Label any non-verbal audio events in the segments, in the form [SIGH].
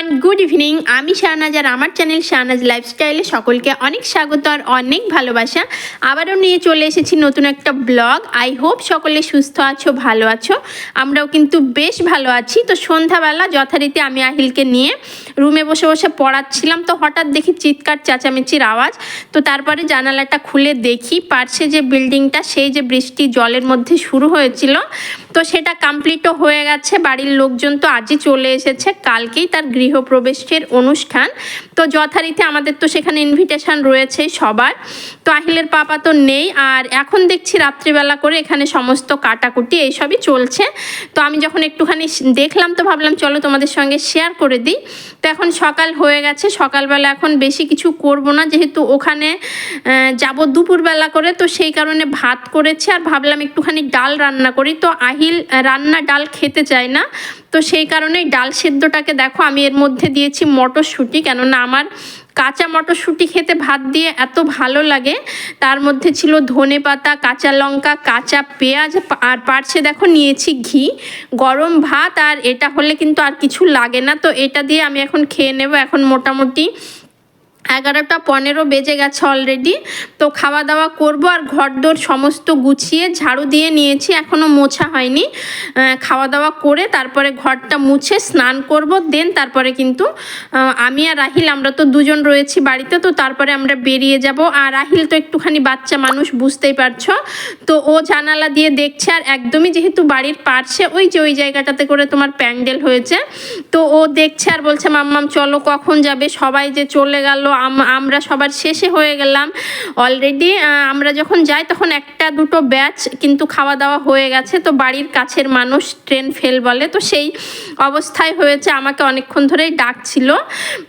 Everyone good evening আমি শাহনাজ আর আমার channel Shahnaz লাইফস্টাইলে সকলকে অনেক স্বাগত আর অনেক ভালোবাসা। আবারও নিয়ে চলে এসেছি নতুন একটা ব্লগ আই হোপ সকলে সুস্থ আছো, ভালো আছো। আমরাও কিন্তু বেশ ভালো আছি। তো সন্ধ্যাবেলা যথারীতি আমি আহিলকে নিয়ে রুমে বসে বসে পড়াচ্ছিলাম। তো হঠাৎ দেখি চিৎকার, চেঁচামেচির আওয়াজ। তো তারপরে জানালাটা খুলে দেখি। পার্শ্বে যে বিল্ডিংটা সেই যে বৃষ্টি জলের মধ্যে শুরু হয়েছিল তো সেটা কমপ্লিটও হয়ে গেছে। বাড়ির লোকজন তো আজই চলে এসেছে। কালকেই তার গৃহপ্রবেশের অনুষ্ঠান। তো যথারীতি আমাদের তো সেখানে ইনভিটেশন রয়েছে সবার। তো আহিলের পাপা তো নেই। আর এখন দেখছি রাত্রিবেলা করে এখানে সমস্ত কাটাকুটি এইসবই চলছে। তো আমি যখন একটুখানি দেখলাম তো ভাবলাম, চলো তোমাদের সঙ্গে শেয়ার করে দিই। তো এখন সকাল হয়ে গেছে। সকালবেলা এখন বেশি কিছু করব না। যেহেতু ওখানে যাব দুপুরবেলা করে। তো সেই কারণে ভাত করেছি। আর ভাবলাম একটুখানি ডাল রান্না করি। তো আহিল আহ, রান্না ডাল খেতে চায় না। তো সেই কারণেই ডাল সেদ্ধটাকে দেখো আমি এর মধ্যে দিয়েছি মটরশুঁটি কেননা আমার কাঁচা মটরশুঁটি খেতে ভাত দিয়ে এত ভালো লাগে। তার মধ্যে ছিল ধনে পাতা কাঁচা লঙ্কা কাঁচা পেঁয়াজ আর পার্শ্বে দেখো নিয়েছি ঘি। গরম ভাত আর এটা হলে কিন্তু আর কিছু লাগে না। তো এটা দিয়ে আমি এখন খেয়ে নেব। এখন মোটামুটি এগারোটা পনেরো বেজে গেছে অলরেডি তো খাওয়া দাওয়া করব আর ঘরদোর সমস্ত গুছিয়ে ঝাড়ু দিয়ে নিয়েছি এখনও মোছা হয়নি। খাওয়া দাওয়া করে তারপরে ঘরটা মুছে স্নান করব, দেন তারপরে কিন্তু আমি আর রাহিল আমরা তো দুজন রয়েছি বাড়িতে, তো তারপরে আমরা বেরিয়ে যাব। আর রাহিল তো একটুখানি বাচ্চা মানুষ, বুঝতেই পারছ। তো ও জানালা দিয়ে দেখছে আর একদমই যেহেতু বাড়ির পার্শ্বে, ওই যে ওই জায়গাটাতে করে তোমার প্যান্ডেল হয়েছে। তো ও দেখছে আর বলছে, মাম্মাম, চলো, কখন যাবে? সবাই যে চলে গেল আমরা সবার শেষে হয়ে গেলাম অলরেডি আমরা যখন যাই তখন একটা দুটো ব্যাচ কিন্তু খাওয়া দাওয়া হয়ে গেছে। তো বাড়ির কাছের মানুষ ট্রেন ফেল বলে, তো সেই অবস্থায় হয়েছে, আমাকে অনেকক্ষণ ধরেই ডাকছিল।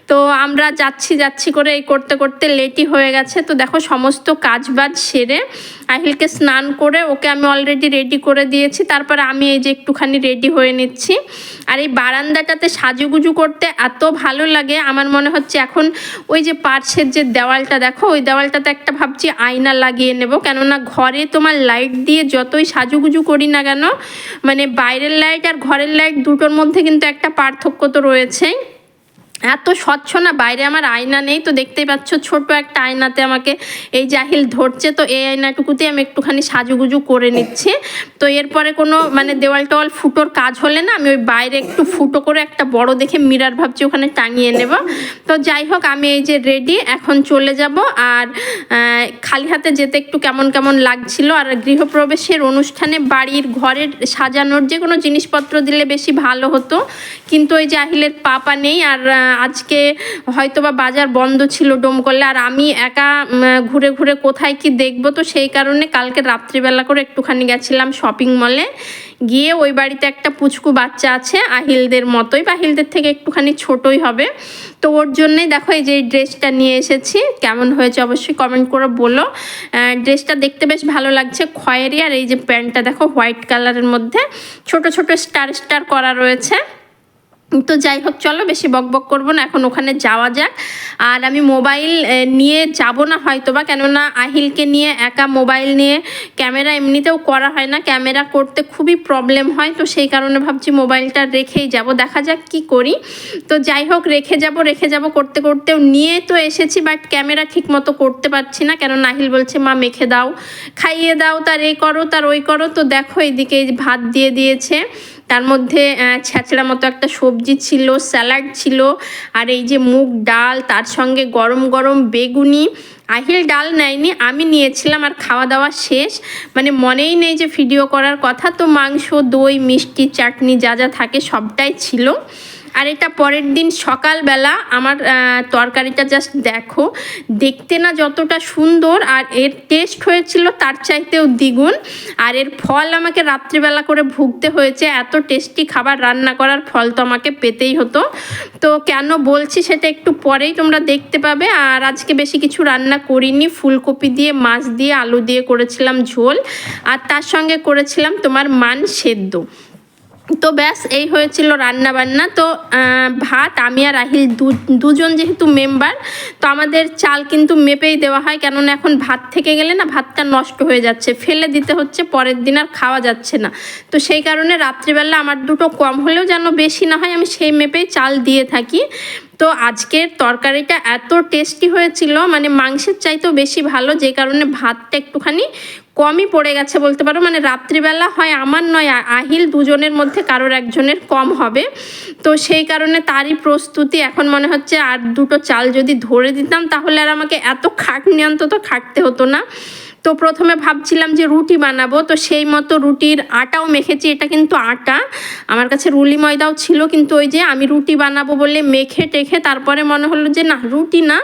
তো আমরা যাচ্ছি যাচ্ছি করে এই করতে করতে লেটই হয়ে গেছে। তো দেখো সমস্ত কাজ বাজ সেরে আহিলকে স্নান করে ওকে আমি অলরেডি রেডি করে দিয়েছি। তারপরে আমি এই যে একটুখানি রেডি হয়ে নিচ্ছি। আর এই বারান্দাটাতে সাজুগুজু করতে এত ভালো লাগে, আমার মনে হচ্ছে এখন ওই যে পার্শ্বের যে দেওয়ালটা, দেখো, ওই দেওয়ালটাতে একটা ভাবছি আয়না লাগিয়ে নেব। কেননা ঘরে তোমার লাইট দিয়ে যতই সাজুগুজু করি না কেন মানে বাইরের লাইট আর ঘরের লাইট দুটোর মধ্যে কিন্তু একটা পার্থক্য তো রয়েছেই। এত স্বচ্ছ না, বাইরে আমার আয়না নেই তো দেখতেই পাচ্ছ ছোট একটা আয়নাতে আমাকে এই জাহিল ধরছে। তো এই আয়নাটুকুতে আমি একটুখানি সাজুগুজু করে নিচ্ছি। তো এরপরে কোনো মানে দেওয়াল টেওয়াল ফুটোর কাজ হলে না আমি ওই বাইরে একটু ফুটো করে একটা বড় দেখে মিরার ভাবছি ওখানে টাঙিয়ে নেব। তো যাই হোক, আমি এই যে রেডি এখন চলে যাব। আর খালি হাতে যেতে একটু কেমন কেমন লাগছিল। আর গৃহপ্রবেশের অনুষ্ঠানে বাড়ির ঘরের সাজানোর যে কোনো জিনিসপত্র দিলে বেশি ভালো হতো। কিন্তু ওই যে আহিলের পাপা নেই। আর আজকে হয়তো বা বাজার বন্ধ ছিল ডোমকলে আর আমি একা ঘুরে ঘুরে কোথায় কি দেখব? তো সেই কারণে কালকে রাত্রিবেলা করে একটুখানি গেছিলাম শপিং মলে গিয়ে ওই বাড়িতে একটা পুচকু বাচ্চা আছে, আহিলদের মতোই বাহিলদের থেকে একটুখানি ছোটই হবে। তো ওর জন্যই দেখো এই যে ড্রেসটা নিয়ে এসেছি। কেমন হয়েছে অবশ্যই কমেন্ট করে বলো। ড্রেসটা দেখতে বেশ ভালো লাগছে, খয়েরি, আর এই যে প্যান্টটা দেখো, হোয়াইট কালারের মধ্যে। ছোট ছোট স্টার স্টার করা রয়েছে। তো যাই হোক, চলো বেশি বক বক করব না, এখন ওখানে যাওয়া যাক। আর আমি মোবাইল নিয়ে যাব না হয়তো বা কেননা আহিলকে নিয়ে একা মোবাইল নিয়ে ক্যামেরা এমনিতেও করা হয় না, ক্যামেরা করতে খুবই প্রবলেম হয়, তো সেই কারণে ভাবছি মোবাইলটা রেখেই যাব, দেখা যাক কি করি। তো যাই হোক, রেখে যাব রেখে যাব করতে করতেও নিয়ে তো এসেছি বাট ক্যামেরা ঠিক মতো করতে পারছি না কেন নাহিল বলছে, মা, মেখে দাও, খাইয়ে দাও, তার এই করো, তার ওই করো। তো দেখো, এইদিকে ভাত দিয়ে দিয়েছে। তার মধ্যে ছ্যাঁচড়া মতো একটা সবজি ছিল, স্যালাড ছিল, আর এই যে মুগ ডাল, তার সঙ্গে গরম গরম বেগুনি। আহিল ডাল নেয়নি, আমি নিয়েছিলাম আর খাওয়া দাওয়া শেষ। মানে মনেই নেই যে ভিডিও করার কথা, তো মাংস, দই, মিষ্টি, চাটনি যা যা থাকে সবটাই ছিল। আর এটা পরের দিন সকালবেলা আমার তরকারিটা জাস্ট দেখো। দেখতে না যতটা সুন্দর আর এর টেস্ট হয়েছিল তার চাইতেও দ্বিগুণ। আর এর ফল আমাকে রাত্রিবেলা করে ভুগতে হয়েছে, এত টেস্টি খাবার রান্না করার ফল তো আমাকে পেতেই হতো। তো কেন বলছি সেটা একটু পরেই তোমরা দেখতে পাবে। আর আজকে বেশি কিছু রান্না করিনি, ফুলকপি দিয়ে, মাছ দিয়ে, আলু দিয়ে করেছিলাম ঝোল। আর তার সঙ্গে করেছিলাম তোমার মান সেদ্ধ। তো ব্যাস, এই হয়েছিল রান্না বান্না তো ভাত, আমি আর রাহিল দু- দুজন যেহেতু মেম্বার, তো আমাদের চাল কিন্তু মেপেই দেওয়া হয়, কেননা এখন ভাত থেকে গেলে না ভাতটা নষ্ট হয়ে যাচ্ছে, ফেলে দিতে হচ্ছে, পরের দিন আর খাওয়া যাচ্ছে না। তো সেই কারণে রাত্রিবেলা আমার দুটো কম হলেও যেন বেশি না হয়, আমি সেই মেপেই চাল দিয়ে থাকি। তো আজকের তরকারিটা এত টেস্টি হয়েছিল মানে মাংসের চাইতেও বেশি ভালো, যে কারণে ভাতটা একটুখানি কমই পড়ে গেছে বলতে পারো। মানে রাত্রিবেলা হয় আমার নয় আহিল দুজনের মধ্যে কারোর একজনের কম হবে। তো সেই কারণে তারই প্রস্তুতি এখন মনে হচ্ছে আর দুটো চাল যদি ধরে দিতাম তাহলে আর আমাকে এত খাটনি অন্তত খাটতে হতো না। তো প্রথমে ভাবছিলাম যে রুটি বানাবো, তো সেই মতো রুটির আটাও মেখেছি, এটা কিন্তু আটা। আমার কাছে রুলি ময়দাও ছিল, কিন্তু ওই যে আমি রুটি বানাবো বলে মেখে টেখে তারপরে মনে হলো যে না, রুটি না।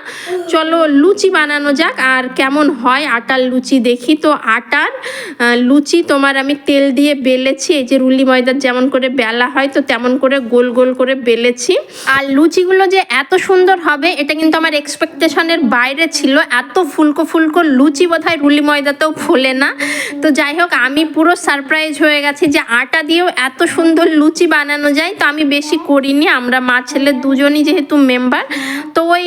চলো লুচি বানানো যাক আর কেমন হয় আটার লুচি দেখি। তো আটার লুচি তোমার আমি তেল দিয়ে বেলেছি, এই যে রুলি ময়দার যেমন করে বেলা হয়, তো তেমন করে গোল গোল করে বেলেছি। আর লুচিগুলো যে এত সুন্দর হবে, এটা কিন্তু আমার এক্সপেকটেশনের বাইরে ছিল। এত ফুলকো ফুলকো লুচি বোধহয় রুলি ময়দাতেও ফোলে না। তো যাই হোক, আমি পুরো সারপ্রাইজ হয়ে গেছি যে আটা দিয়েও এত সুন্দর লুচি বানানো যায়। তো আমি বেশি করিনি, আমরা মা ছেলে দুজনই যেহেতু মেম্বার তো ওই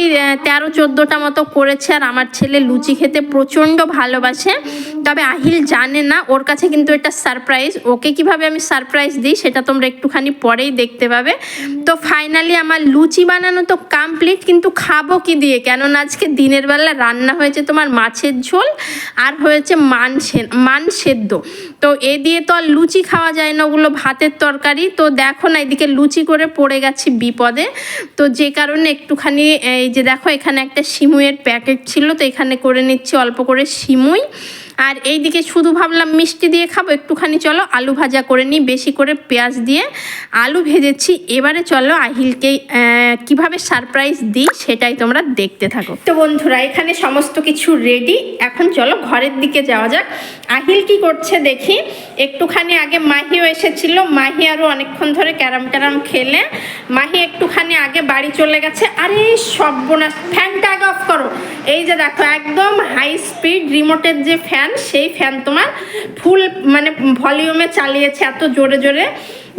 তেরো চোদ্দোটা মতো করেছে আর আমার ছেলে লুচি খেতে প্রচণ্ড ভালোবাসে। তবে আহিল জানে না, ওর কাছে কিন্তু এটা সারপ্রাইজ ওকে কীভাবে আমি সারপ্রাইজ দিই সেটা তোমরা একটুখানি পরেই দেখতে পাবে। তো ফাইনালি আমার লুচি বানানো তো কমপ্লিট কিন্তু খাব কি দিয়ে? কেননা আজকে দিনের বেলা রান্না হয়েছে তোমার মাছের ঝোল, আর হয়েছে মান মান সেদ্ধ। তো এ দিয়ে তো আর লুচি খাওয়া যায় না ওগুলো ভাতের তরকারি। তো দেখো না, এদিকে লুচি করে পড়ে গেছি বিপদে। তো যে কারণে একটুখানি এই যে দেখো, এখানে একটা সিমুইয়ের প্যাকেট ছিল, তো এখানে করে নিচ্ছি অল্প করে সিমুই। আর এই দিকে শুধু ভাবলাম মিষ্টি দিয়ে খাব একটুখানি চলো আলু ভাজা করে নিই বেশি করে পেঁয়াজ দিয়ে আলু ভেজেছি। এবারে চলো আহিলকে আহ, কীভাবে সারপ্রাইজ দিই সেটাই তোমরা দেখতে থাকো। তো বন্ধুরা এখানে সমস্ত কিছু রেডি এখন চলো ঘরের দিকে যাওয়া যাক। আহিল কি করছে দেখি। একটুখানি আগে মাহিও এসেছিল। মাহি আরও অনেকক্ষণ ধরে ক্যারাম ট্যারাম খেলে। মাহি একটুখানি আগে বাড়ি চলে গেছে। আরে সর্বনাশ ফ্যানটা আগে অফ করো। এই যে দেখো একদম হাই স্পিড রিমোটের যে ফ্যান সেই ফ্যান তোমার ফুল মানে ভলিউমে চালিয়েছে এত জোরে জোরে।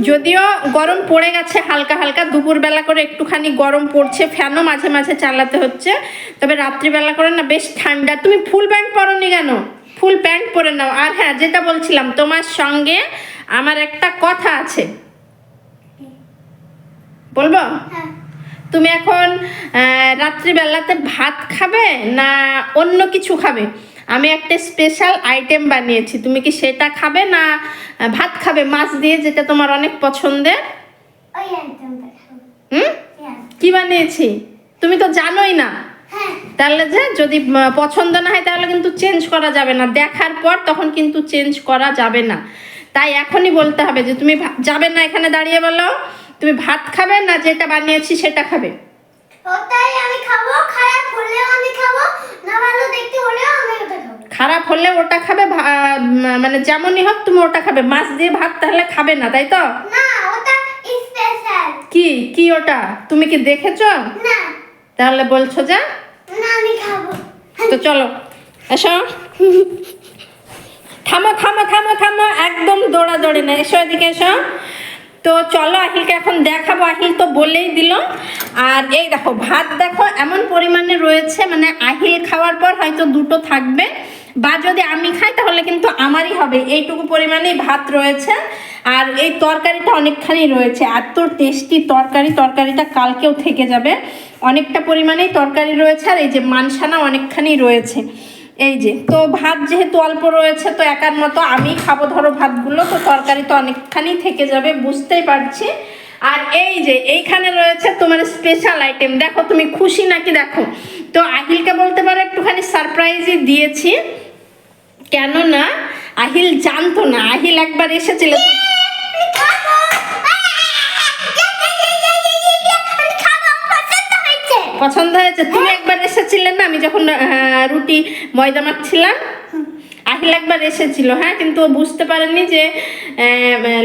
যদিও গরম পড়ে গেছে হালকা হালকা দুপুরবেলা করে একটুখানি গরম পড়ছে ফ্যানও মাঝে মাঝে চালাতে হচ্ছে। তবে রাত্রিবেলা করে না বেশ ঠান্ডা। তুমি ফুল প্যান্ট পরনি কেন? ফুল প্যান্ট পরে নাও। আর হ্যাঁ যেটা বলছিলাম তোমার সঙ্গে আমার একটা কথা আছে। বলব? তুমি এখন রাত্রিবেলাতে ভাত খাবে না অন্য কিছু খাবে? আমি একটা স্পেশাল আইটেম বানিয়েছি। তুমি কি সেটা খাবে না ভাত খাবে? মাছ দিয়ে যেটা তোমার অনেক পছন্দের? হুম? হ্যাঁ। কি বানিয়েছি? তুমি তো জানোই না। হ্যাঁ। তাহলে যে যদি পছন্দ না হয় তাহলে কিন্তু চেঞ্জ করা যাবে না। দেখার পর তখন কিন্তু চেঞ্জ করা যাবে না। তাই এখনই বলতে হবে যে তুমি যাবে না এখানে দাঁড়িয়ে বলো। তুমি ভাত খাবে না যেটা বানিয়েছি সেটা খাবে। ওটাই আমি খাব। হলেও আমি খাব না ভালো দেখতে হলেও আমি ওটা খাব। খারাপ হলে ওটা খাবে মানে যেমনই হোক তুমি ওটা খাবে। মাছ দিয়ে ভাত তাহলে খাবে না তাই তো? না ওটা স্পেশাল কি কি ওটা? তুমি কি দেখেছ? না। তাহলে বলছো যে? না আমি খাব। তো চলো এসো। [LAUGHS] থামো থামো থামো থামো একদম দৌড়াদৌড়ি না। এসো এদিকে এসো। তো চলো আহিলকে এখন দেখাবো। আহিল তো বলেই দিল। আর এই দেখো, ভাত দেখো এমন পরিমাণে রয়েছে মানে আহিল খাওয়ার পর হয়তো দুটো থাকবে। বা যদি আমি খাই, তাহলে কিন্তু আমারই হবে। এইটুকু পরিমাণেই ভাত রয়েছে। আর এই তরকারিটা অনেকখানি রয়েছে। এত টেস্টি তরকারি। তরকারিটা কালকেও থেকে যাবে। অনেকটা পরিমাণেই তরকারি রয়েছে। আর এই যে মানসানা অনেকখানি রয়েছে। এই যে, তো ভাত যেহেতু অল্প রয়েছে, তো একার মতো আমি খাব। ধরো ভাতগুলো, তো তরকারি তো অনেকখানি থেকে যাবে, বুঝতেই পারছি। আর এই যে, এইখানে রয়েছে তোমার স্পেশাল আইটেম দেখো, তুমি খুশি নাকি? দেখো। তো আহিলকে বলতে পারো, একটুখানি সারপ্রাইজই দিয়েছি। কেননা, আহিল জানতো না। আহিল একবার এসেছিল। পছন্দ হয়েছে। তুমি একবার এসেছিলেন না? আমি যখন রুটি ময়দা মাখছিলাম আহিল একবার এসেছিল হ্যাঁ? কিন্তু ও বুঝতে পারেনি যে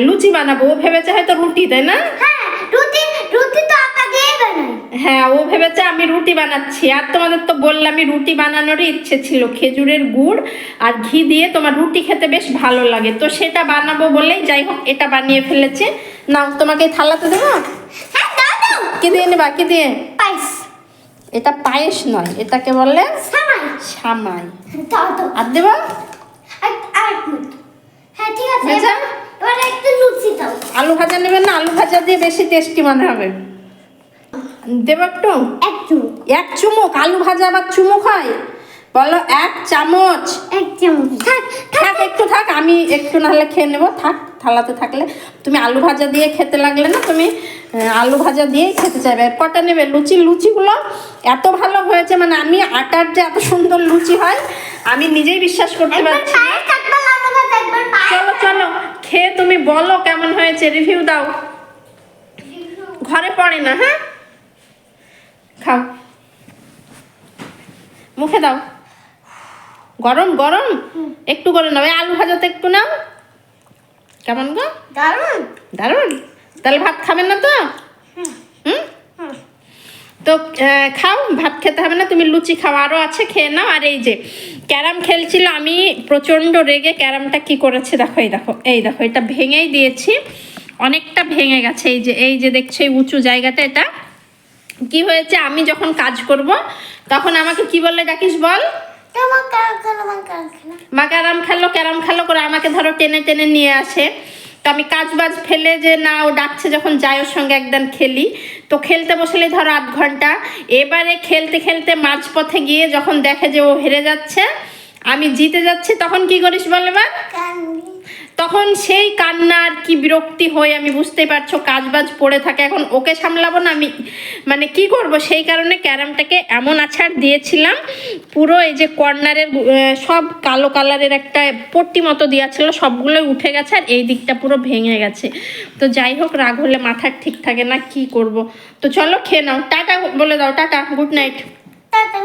লুচি বানাবো। ও ভেবেছে হয়তো রুটি তাই না? হ্যাঁ রুটি রুটি তো আটা দিয়ে বানাই হ্যাঁ ও ভেবেছে আমি রুটি বানাচ্ছি। আর তোমাদের তো বললামই রুটি বানানোরই ইচ্ছে ছিল। খেজুরের গুড় আর ঘি দিয়ে তোমার রুটি খেতে বেশ ভালো লাগে। তো সেটা বানাবো বলেই যাই হোক এটা বানিয়ে ফেলেছে। নাও তোমাকে থালাতে দেবো? হ্যাঁ কি দিয়ে নেবা কি দিয়ে? এটা পায়েস নয় এটাকে বলে সামাই। আর দেবো? হ্যাঁ আলু ভাজা নেবেন না আলু ভাজা দিয়ে বেশি টেস্টি মনে হবে। দেবো একটু? এক চুমুক। এক চুমুক আলু ভাজা আবার চুমুক হয়? বলো এক চামচ। এক চামচ। থাক। থাক একটু থাক আমি একটু নাহলে খেয়ে নেব থাক। থালাতে থাকলে। তুমি আলু ভাজা দিয়ে খেতে লাগলে না তুমি আলু ভাজা দিয়েই খেতে চাইবে। আর কটা নেবে লুচি। লুচিগুলো এত ভালো হয়েছে মানে আমি আটার যে এত সুন্দর লুচি হয় আমি নিজেই বিশ্বাস করতে পারছি চলো চলো খেয়ে তুমি বলো কেমন হয়েছে রিভিউ দাও। ঘরে পড়ে না হ্যাঁ? খাও। মুখে দাও। গরম গরম? একটু করে নাও। আলু ভাজাতে একটু নাও। কেমন গো? দারুণ। দারুণ? তাহলে ভাত খাবেন না তো? হুম। তো খাও ভাত খেতে হবে না তুমি লুচি খাও আরও আছে খেয়ে নাও আর এই যে ক্যারাম খেলছিল আমি প্রচণ্ড রেগে ক্যারামটা কি করেছে দেখো এই দেখো এই দেখো এটা ভেঙেই দিয়েছি অনেকটা ভেঙে গেছে এই যে এই যে দেখছ এই উঁচু জায়গাটা এটা। কি হয়েছে আমি যখন কাজ করব তখন আমাকে কি বললে ডাকিস বল? মা ক্যারাম খেলো ক্যারাম খেলো করে আমাকে ধরো টেনে টেনে নিয়ে আসে। তো আমি কাজ বাজ ফেলে যে না, ও ডাকছে যখন যাই ওর সঙ্গে একদম খেলি। তো খেলতে বসলে ধরো আধ ঘণ্টা। এবারে খেলতে খেলতে মাঝপথে গিয়ে যখন দেখে যে ও হেরে যাচ্ছে, আমি জিতে যাচ্ছি, তখন কি করিস বলে কান্দি। তখন সেই কান্নার কি বিরক্তি হয়ে আমি বুঝতেই পারছ কাজ বাজ পড়ে থাকে। এখন ওকে সামলাবো না আমি মানে কি করব? সেই কারণে ক্যারামটাকে এমন আছাড় দিয়েছিলাম, পুরো এই যে কর্নারের সব কালো কালারের একটা পট্টি মতো দেওয়া ছিল, সবগুলোই উঠে গেছে আর এই দিকটা পুরো ভেঙে গেছে। তো যাই হোক, রাগ হলে মাথার ঠিক থাকে না, কি করব? তো চলো খেয়ে নাও। টাটা বলে দাও, টাটা, গুড নাইট। টাটা